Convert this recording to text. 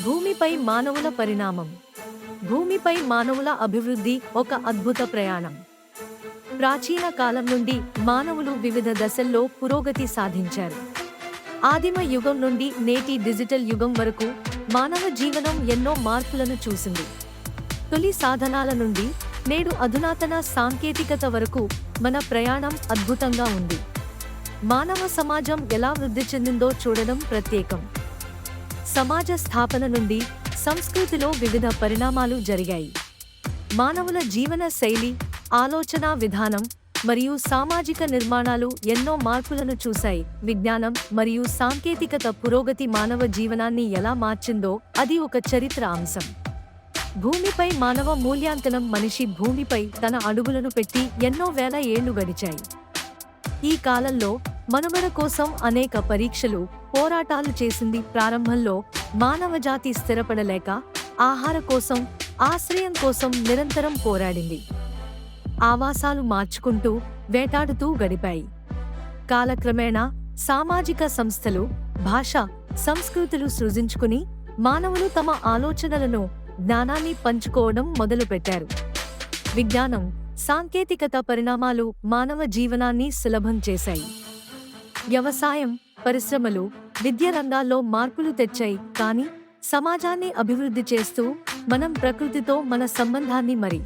భూమిపై మానవుల పరిణామం. భూమిపై మానవుల అభివృద్ధి ఒక అద్భుత ప్రయాణం. ప్రాచీన కాలం నుండి మానవులు వివిధ దశల్లో పురోగతి సాధించారు. ఆదిమ యుగం నుండి నేటి డిజిటల్ యుగం వరకు మానవ జీవనం ఎన్నో మార్పులను చూసింది. తొలి సాధనాల నుండి నేడు అధునాతన సాంకేతికత వరకు మన ప్రయాణం అద్భుతంగా ఉంది. మానవ సమాజం ఎలా వృద్ధి చెందిందో చూడడం ప్రత్యేకం. సమాజ స్థాపన నుండి సంస్కృతిలో వివిధ పరిణామాలు జరిగాయి. మానవుల జీవన శైలి ఆలోచనా విధానం మరియు సామాజిక నిర్మాణాలు ఎన్నో మార్పులను చూశాయి. విజ్ఞానం మరియు సాంకేతికత పురోగతి మానవ జీవనాన్ని ఎలా మార్చిందో అది ఒక చరిత్ర అంశం. భూమిపై మానవ మూల్యాంకనం మనిషి భూమిపై తన అడుగులను పెట్టి ఎన్నో వేల ఏళ్ళు గడిచాయి. ఈ కాలంలో మనుగడ కోసం అనేక పరీక్షలు పోరాటాలు చేసింది ప్రారంభంలో మానవజాతి స్థిరపడలేక ఆహార కోసం ఆశ్రయం కోసం నిరంతరం పోరాడింది. ఆవాసాలు మార్చుకుంటూ వేటాడుతూ గడిపాయి. కాలక్రమేణా సామాజిక సంస్థలు భాష సంస్కృతులు సృజించుకుని మానవులు తమ ఆలోచనలను జ్ఞానాన్ని పంచుకోవడం మొదలుపెట్టారు. విజ్ఞానం సాంకేతికత పరిణామాలు మానవ జీవనాన్ని సులభం చేశాయి. వ్యవసాయం పరిశ్రమలు విద్య రంగాల్లో మార్పులు తెచ్చాయి. కానీ సమాజాన్ని అభివృద్ధి చేస్తూ మనం ప్రకృతితో మన సంబంధాన్ని మరి